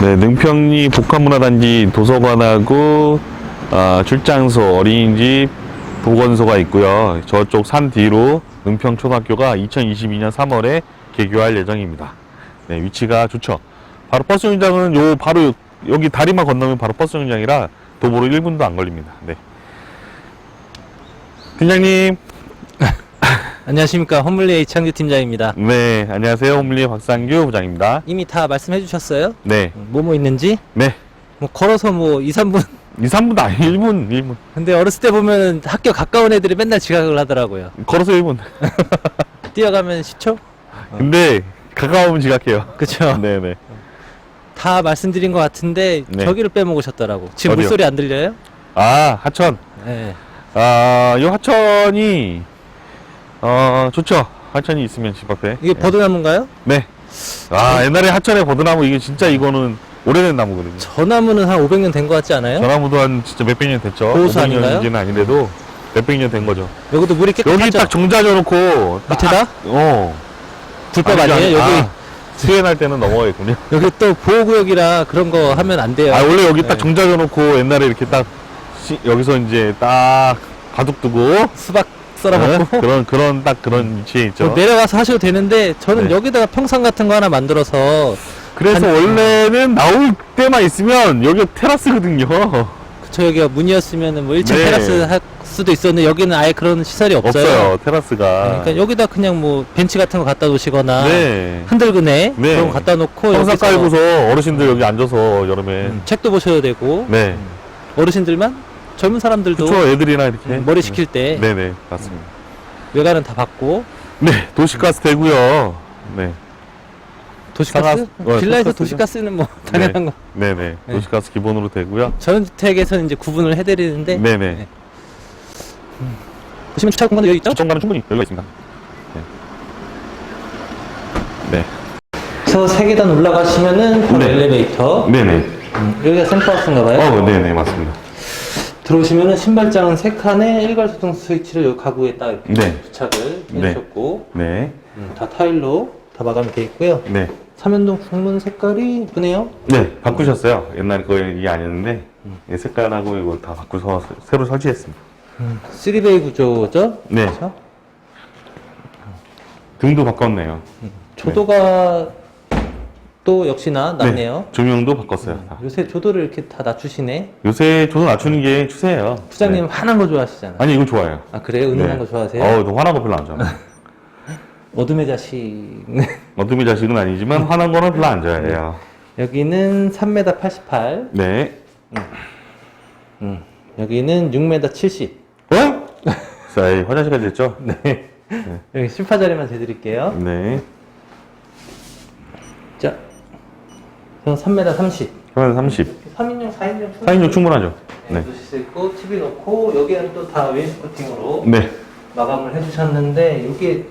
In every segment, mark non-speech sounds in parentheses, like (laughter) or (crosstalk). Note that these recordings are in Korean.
네, 능평리 복합문화단지 도서관하고 아, 출장소, 어린이집, 보건소가 있고요. 저쪽 산 뒤로 능평초등학교가 2022년 3월에 개교할 예정입니다. 네, 위치가 좋죠. 바로 버스 정류장은 요 바로 여기 다리만 건너면 바로 버스 정류장이라 도보로 1분도 안 걸립니다. 네. 팀장님, 안녕하십니까 홈블리의 이창규 팀장입니다. 네, 안녕하세요. 홈리 박상규 부장입니다. 이미 다 말씀해 주셨어요? 네, 뭐뭐 있는지? 네. 뭐 걸어서 뭐 2, 3분 2, 3분도 아니 1분, 1분. 근데 어렸을 때 보면은 학교 가까운 애들이 맨날 지각을 하더라고요. 걸어서 1분. (laughs) 뛰어가면 10초? 근데 가까우면 지각해요. 그쵸? 네 네. (laughs) 다 말씀드린 것 같은데 네. 저기를 빼먹으셨더라고. 지금 어디요? 물소리 안 들려요? 아 하천. 네. 아, 이 하천이 어 좋죠. 하천이 있으면 집 앞에. 이게 버드나무인가요? 네. 아 옛날에 하천에 버드나무 이게 진짜 이거는 오래된 나무거든요. 저 나무는 한 500년 된 것 같지 않아요? 전나무도 한 진짜 몇백 년 됐죠. 고수 아닌가요? 500년인지는 아닌데도 몇백 년 된 거죠. 여기도 물이 깨끗하죠? 여기 딱 정자져 놓고 딱- 밑에다? 어. 불법 아니죠, 아니에요? 아니- 여기 아, 수해날 때는 넘어가겠군요. (laughs) 여기 또 보호구역이라 그런 거 하면 안 돼요. 아 원래 여기 딱 네. 정자져 놓고 옛날에 이렇게 딱 시- 여기서 이제 딱 바둑 두고 수박 썰어 먹고 네? 그런 그런 딱 그런 위치에 있죠. 뭐 내려가서 하셔도 되는데 저는 네. 여기다가 평상 같은 거 하나 만들어서 그래서 한- 원래는 나올 때만 있으면 여기 테라스거든요. 저 여기가 문이었으면은 뭐 1층 네. 테라스 할 수도 있었는데 여기는 아예 그런 시설이 없어요. 없어요 테라스가. 그러니까 여기다 그냥 뭐 벤치 같은 거 갖다 놓으시거나 네. 흔들그네 네. 그런 거 갖다 놓고 평상 여기서 깔고서 어르신들 여기 앉아서 여름에. 음, 책도 보셔도 되고 네. 어르신들만 젊은 사람들도 그쵸 애들이나 이렇게. 음, 머리 식힐 때 네 네 맞습니다. 외관은 다 받고 네 도시가스 되고요. 네. 도시가스 상하- 어, 빌라에서 도시가스죠. 도시가스는 뭐 당연한 거. 네 네 네. 도시가스 기본으로 되고요. 전주택에서는 이제 구분을 해드리는데 네 네. 네. 보시면 주차 공간도 여기 있죠? 정가는 충분히 여유가 있습니다. 네. 네. 그래서 세 계단 올라가시면은 바로 네. 엘리베이터. 네네. 음, 여기가 샘플하우스인가 봐요. 어, 네 네 맞습니다. 들어오시면은 신발장은 세 칸에 일괄 소등 스위치를 여기 가구에 딱 이렇게 네. 부착을 네. 해주셨고 네. 음, 다 타일로 다 마감이 되어 있고요. 네. 삼연동 국문 색깔이 이쁘네요. 네, 바꾸셨어요. 옛날에 그거 이게 아니었는데, 이 색깔하고 이걸 다 바꾸서 새로 설치했습니다. 3베이 구조죠? 네. 그렇죠? 등도 바꿨네요. 조도가 또 역시나 낮네요. 네, 조명도 바꿨어요. 다. 요새 조도를 이렇게 다 낮추시네. 요새 조도 낮추는 게 추세예요. 부장님 네. 환한 거 좋아하시잖아. 아니, 이거 좋아요. 아 그래요? 은은한 네. 거 좋아하세요? 어우, 너 화난 거 별로 안 좋아해요. (laughs) 어둠의 자식. (laughs) 어둠이 자식은 아니지만 화난 거는 별로 안 좋아해요. 여기는 3m 88. 네. 음. 여기는 6m 70. 어? (laughs) 자, 이 화장실까지 했죠? 네. 여기 실파 자리만 대드릴게요. 네. 자, 저는 3m 30. 그러면 30. 3인용, 4인용 4인용 충분하죠? 네. 네. 놓으실 수 있고, TV 놓고, 여기는 또 다 웨인스코팅으로 네. 마감을 해주셨는데, 이게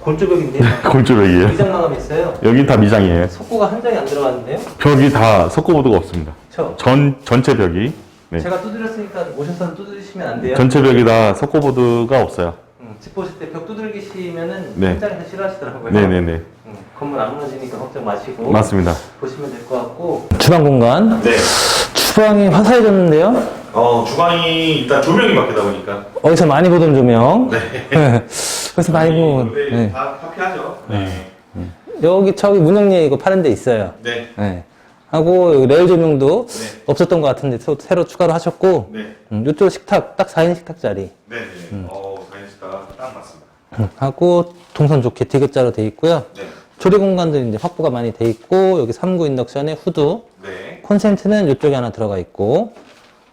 골조벽인데요. (laughs) 골조벽이에요. 미장 마감이 있어요. 여기 다 미장이에요. 석고가 한 장이 안 들어갔는데요. 벽이 다 석고보드가 없습니다. 그쵸? 전, 전체 벽이. 네. 제가 두드렸으니까 오셔서 두드리시면 안 돼요. 전체 벽이 다 석고보드가 없어요. 음, 집 보실 때 벽 두들기시면은 네. 현장에서 싫어하시더라고요. 네네네. 음, 건물 안 무너지니까 걱정 마시고 맞습니다. 보시면 될 것 같고 주방 공간 네. 주방이 화사해졌는데요 어, 주방이 일단 조명이 바뀌다 보니까. 어디서 많이 보던 조명 (laughs) 그래서 많이 본 네. 다 카피하죠. 네. 여기 저기 문영리에 이거 파는 데 있어요 네. 네. 하고 여기 레일 조명도 네. 없었던 것 같은데 또 새로 추가로 하셨고 네. 음, 이쪽 식탁 딱 4인 식탁짜리 네. 네. 어, 가인스가 딱 맞습니다. 음, 하고 동선 좋게 디귿자로 돼 있고요 네. 조리 공간도 이제 확보가 많이 돼 있고 여기 3구 인덕션에 후드 네. 콘센트는 이쪽에 하나 들어가 있고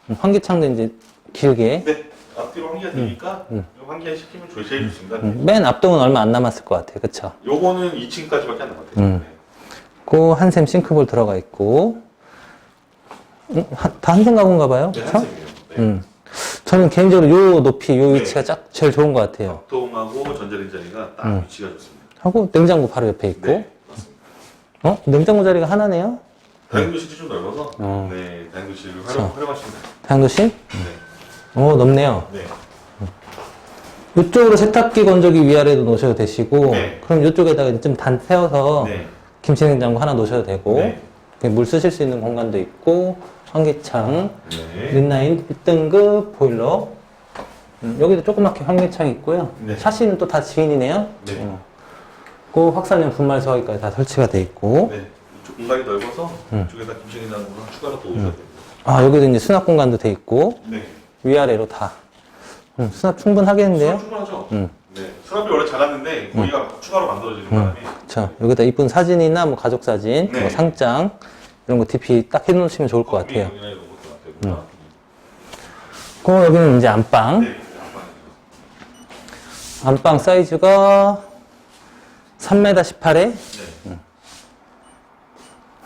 음, 환기창도 이제 길게 네. 앞뒤로 환기가 되니까 환기 시키면 좋- 제일 좋습니다. 음, 맨 앞동은 얼마 안 남았을 것 같아요 그쵸 요거는 2층까지밖에 안 남았대요. 음. 그 한샘 싱크볼 들어가 있고 음, 한- 다 한샘 가구인가 봐요 네, 그쵸? 네. 음. 저는 개인적으로 요 높이 요 네. 위치가 딱 제일 좋은 것 같아요 앞동하고 전자레인지가 딱 음. 위치가 좋습니다. 하고 냉장고 바로 옆에 있고 네. 어? 냉장고 자리가 하나네요 다용도실이 좀 넓어서 어. 네, 다용도실을. 활용, 활용하시면 돼요. 다용도실? 네. 어 넓네요 네. 이쪽으로 세탁기 건조기 위아래도 놓으셔도 되시고 네. 그럼 이쪽에다가 좀 단 세워서 네. 김치냉장고 하나 놓으셔도 되고 네. 물 쓰실 수 있는 공간도 있고 환기창, 네. 린라인 1등급 보일러. 음, 여기도 조그맣게 환기창 있고요. 네. 샤시는 또 다 지인이네요. 네. 어. 그 확산형 분말 소화기까지 다 설치가 돼 있고. 네. 이쪽 공간이 넓어서 음. 이쪽에다 김치나 거 추가로 또 오셔야 돼요. 아 여기도 이제 수납 공간도 돼 있고 네. 위아래로 다 음, 수납 충분하겠는데요. 수납 충분하죠? 음. 네. 수납이 원래 작았는데 거기가 추가로 만들어지는 바람에 자 여기다 이쁜 사진이나 뭐 가족 사진, 네. 뭐 상장 이런 거 DP 딱 해놓으시면 좋을 것 같아요. 커피 이런 것도 같아요. 그 여기는 이제 안방. 네. 안방 사이즈가 3m 18에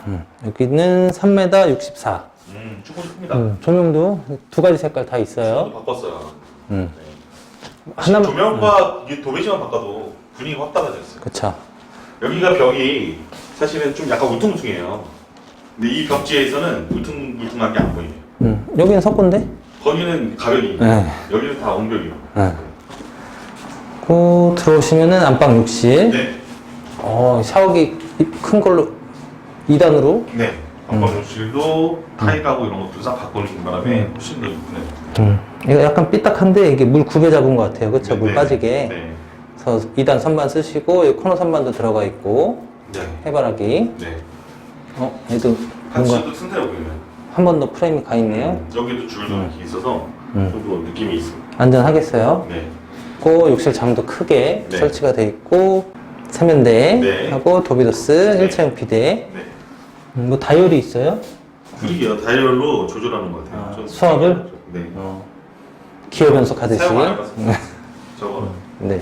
네. 여기는 3m 64. 음, 충분히 큽니다. 음, 조명도 두 가지 색깔 다 있어요. 바꿨어요. 음. 네. 하나만- 조명과 이게 도배지만 바꿔도 분위기가 확 달라졌어요. 그쵸. 여기가 벽이 사실은 좀 약간 울퉁불퉁해요. 근데 이 벽지에서는 울퉁불퉁한 게 안 보이네요. 음, 여기는 석고인데? 거기는 가벽이, 네. 여기는 다 옹벽이요. 네. 그 들어오시면은 안방 욕실. 네. 어, 샤워기 큰 걸로 2단으로. 네. 안방용실도 타일하고 이런 것들 싹 바꾸는 바람에 훨씬 더 이쁘네요. 음. 이거 약간 삐딱한데 이게 물 구배 잡은 것 같아요. 네, 물 네. 빠지게. 네. 그래서 2단 선반 쓰시고 여기 코너 선반도 들어가 있고 네. 해바라기. 네. 어, 얘도 뭔가 단수도 튼튼해 보이네요. 한 번 더 프레임이 가 있네요. 여기도 줄도 이렇게 있어서 음. 좀더 느낌이 있습니다. 안전하겠어요. 네. 고 욕실 장도 크게 네. 설치가 돼 있고 세면대 네. 하고 도비도스 네. 일체형 비대 네. 음, 뭐 다이얼이 있어요. 그러게요. 다이얼로 조절하는 것 같아요. 아, 좀 수압을? 네. 어, 기어 변속 하듯이 사용 안 해봤어요. 저거는. 네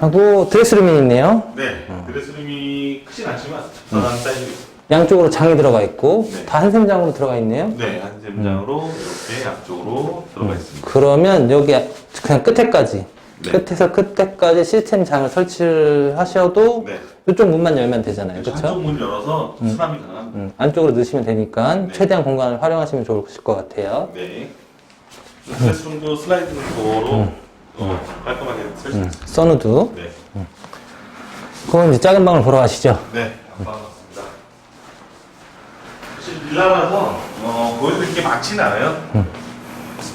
하고 드레스룸이 있네요. 네. 어. 드레스룸이 크진 않지만 적당한 사이즈. 양쪽으로 장이 들어가 있고 네. 다 한샘장으로 들어가 있네요. 네. 한 셈장으로 음. 이렇게 앞쪽으로 들어가 있습니다. 그러면 여기 그냥 끝에까지 네. 끝에서 끝에까지 시스템 장을 설치를 하셔도 네. 이쪽 문만 열면 되잖아요. 한쪽 그렇죠? 문 열어서 수납이 가능합니다. 음, 안쪽으로 넣으시면 되니까 네. 최대한 공간을 활용하시면 좋을 것 같아요. 네. 드레스룸도 슬라이딩 도어로 어, 깔끔하게 설치. 음, 써누드. 네. 그건 이제 작은 방을 보러 가시죠. 네. 반갑습니다. 사실 빌라라서 어, 보여드릴 게 많지는 않아요.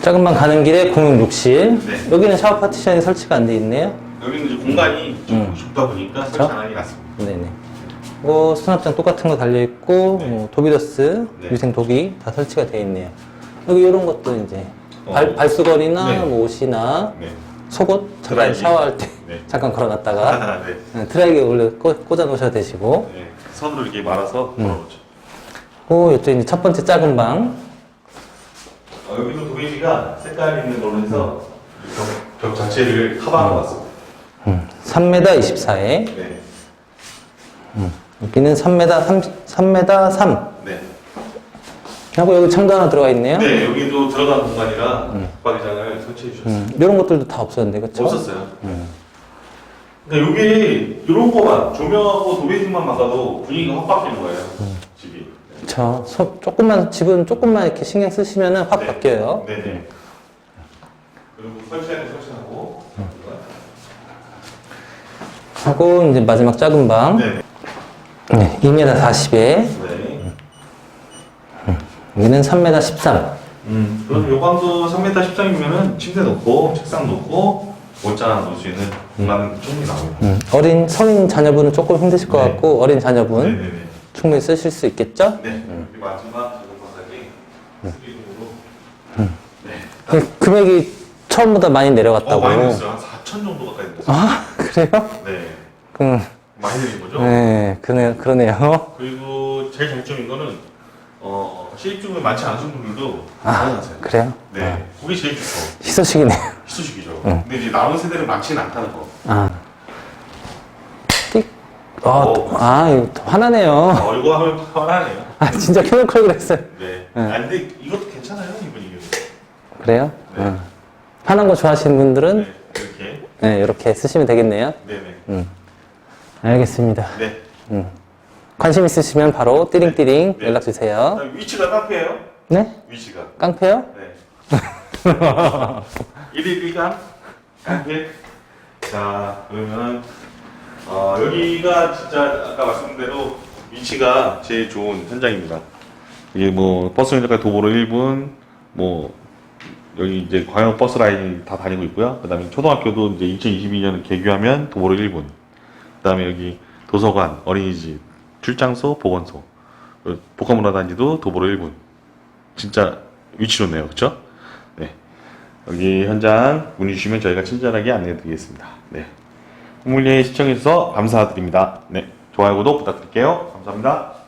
작은 방 가는 길에 공용 욕실. 네. 여기는 샤워 파티션이 설치가 안 돼 있네요. 여기는 이제 공간이 좀 음. 좁다 보니까 설치 그쵸? 안 하는 게 낫습니다. 네네. 뭐 수납장 똑같은 거 달려 있고 네. 뭐 도비더스, 네. 위생 도기 다 설치가 돼 있네요. 여기 이런 것도 이제 발, 어. 발수거리나 네. 뭐 옷이나 네. 속옷 잠깐 드라이기. 샤워할 때 네. (laughs) 잠깐 걸어놨다가 아, (laughs) 네. 네, 드라이기에 원래 꽂- 꽂아 놓으셔도 되시고 네. 선으로 이렇게 말아서 음. 걸어놓죠. 그 이쪽 이제 첫 번째 작은 방 어, 여기도 도배지가 색깔 있는 걸로 해서 벽, 벽 자체를 커버하는 것 같습니다. 3m 24에 네. 여기는 3m 30, 3m 3 네. 하고 여기 창도 하나 들어가 있네요. 네, 여기도 들어가는 공간이라 붙박이장을 설치해 주셨어요. 음, 이런 것들도 다 없었는데 그렇죠? 없었어요. 근데 여기 이런 거만 조명하고 도배지만 바꿔도 분위기가 확 바뀌는 거예요. 그렇죠. 소- 조금만 집은 조금만 이렇게 신경 쓰시면은 확 네. 바뀌어요. 네네. 그리고 설치하는 설치하고. 하고 이제 마지막 작은 방 네네. 네, 2m 40에 네. 여기는 3m 13 음, 그럼 요 방도 3m 13이면은 침대 놓고 책상 놓고 옷장 놓을 수 있는 공간은 충분히 나옵니다. 음, 어린 성인 자녀분은 조금 힘드실 것 네. 같고 어린 자녀분 네네네. 충분히 쓰실 수 있겠죠? 네. 그리고 마지막 작은 바닥이 스리룸으로. 네. 그 금액이 처음보다 많이 어, 내려갔다고. 많이 됐어요. 한 4천 정도 가까이 됐어요. 아 그래요? 네. 그, 많이 내린 거죠? 네, 그네, 그러네요. 그리고 제일 장점인 거는 어, 시립증이 많지 않으신 분들도 아. 그래요? 네, 그게 제일 좋죠. 희소식이네요. 희소식이죠. 근데 이제 남은 세대는 많지는 않다는 거. 아. 띡. 어, 어. 아, 이거 화나네요. 어, 이거 하면 화나네요. 아, 진짜 켜놓을 걸 그랬어요. 네. 네. 아, 근데 이것도 괜찮아요, 이분 이게. 그래요? 네. 어. 화난 거 좋아하시는 분들은 네, 이렇게. 네, 이렇게 쓰시면 되겠네요. 네네. 음. 알겠습니다. 네. 음. 관심 있으시면 바로 띠링띠링 네. 연락 주세요. 아, 위치가 깡패예요? 네? 위치가. 깡패요? 네. (laughs) 1일 1강 깡패. 자, 그러면 어, 여기가 진짜 아까 말씀드린 대로 위치가 제일 좋은 현장입니다. 이게 뭐 버스 연장까지 도보로 1분, 뭐 여기 이제 광역 버스 라인이 다 다니고 있고요. 그다음에 초등학교도 이제 2022년 개교하면 도보로 1분. 그다음에 여기 도서관, 어린이집, 출장소, 보건소, 어, 복합문화단지도 도보로 1분. 진짜 위치 좋네요, 그렇죠? 네. 여기 현장 문의 주시면 저희가 친절하게 안내해드리겠습니다. 네. 홍물리에 시청해주셔서 감사드립니다. 네. 좋아요, 구독 부탁드릴게요. 감사합니다.